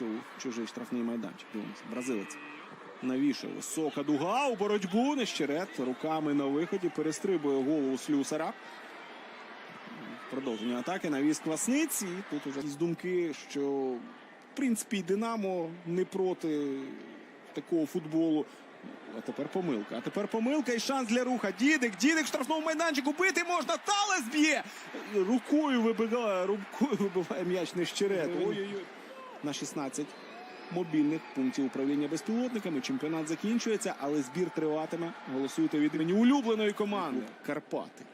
у чужий штрафний майданчик. Дивимося. Бразилець. Навішує висока дуга у боротьбу. Нещерет руками на виході перестрибує голову слюсара. Продовження атаки навіс Квасниць. І тут уже з думки, що в принципі Динамо не проти такого футболу. А тепер помилка. А тепер помилка і шанс для руха. Дідик, дідик штрафному майданчику бити можна. Талес б'є. Рукою вибиває, рукою вибиває м'яч нещерет. Ой-ой-ой. На 16 мобільних пунктів управління безпілотниками. Чемпіонат закінчується, але збір триватиме. Голосуйте від імені улюбленої команди Карпати.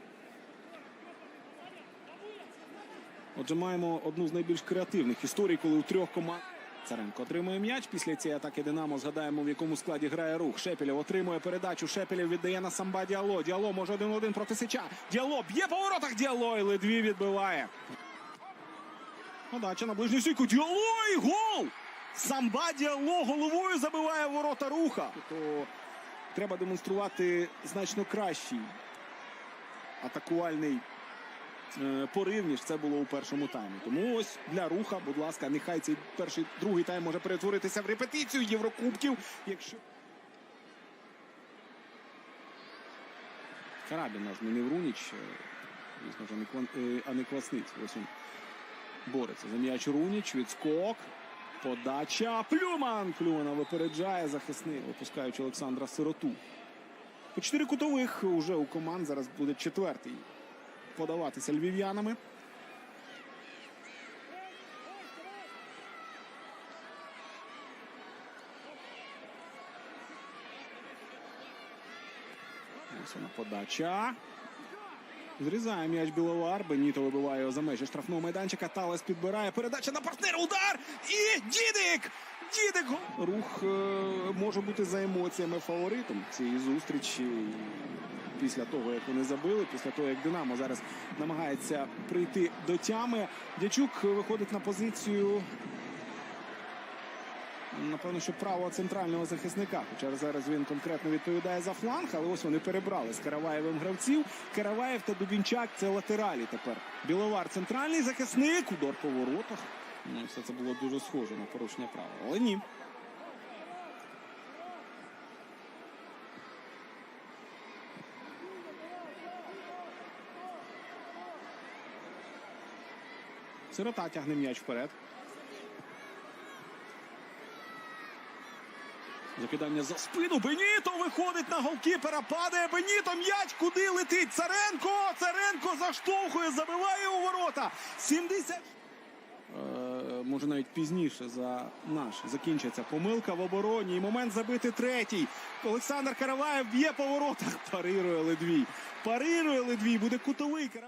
Отже, маємо одну з найбільш креативних історій, коли у трьох команд. Царенко отримує м'яч. Після цієї атаки Динамо згадаємо, в якому складі грає рух. Шепелєв отримує передачу. Шепелєв віддає на самба Діало. Діало може один в один проти Сича. Діало б'є по воротах. Діало і ледві відбиває. Подача на ближню стійку. І гол! Самба Діало головою забиває ворота руха. То треба демонструвати значно кращий атакувальний е, порив, ніж це було у першому таймі. Тому ось для руха, будь ласка, нехай цей перший другий тайм може перетворитися в репетицію Єврокубків. Якщо Карабін наш не Руніч, е, звісно ж, а не Кван- е, Квасниць. Ось він бореться за м'яч Руніч, відскок. Подача. Плюман. Плюмана випереджає захисник, випускаючи Олександра Сироту. По чотири кутових уже у команд зараз буде четвертий подаватися львів'янами. Ось вона подача. Зрізає м'яч Біловар. Беніто вибиває його за межі штрафного майданчика. Талес підбирає. Передача на партнера. Удар! І Дідик! Дідик! Рух е, може бути за емоціями фаворитом цієї зустрічі. Після того, як вони забили, після того, як Динамо зараз намагається прийти до тями. Дячук виходить на позицію. Напевно, що правого центрального захисника. Хоча зараз він конкретно відповідає за фланг, але ось вони перебрали з Караваєвим гравців. Караваєв та Дубінчак це латералі тепер. Біловар центральний захисник, удар по воротах. Ну, все це було дуже схоже на порушення правил. Але ні. Сирота тягне м'яч вперед. Закидання за спину. Беніто виходить на голкіпера. Падає Беніто. М'яч куди летить? Царенко! Царенко заштовхує, забиває у ворота. 70. Е, може навіть пізніше за наш закінчиться помилка в обороні. І момент забити третій. Олександр Караваєв б'є по воротах. Парирує Ледвій. Парирує Ледвій. Буде кутовий. Караваєв.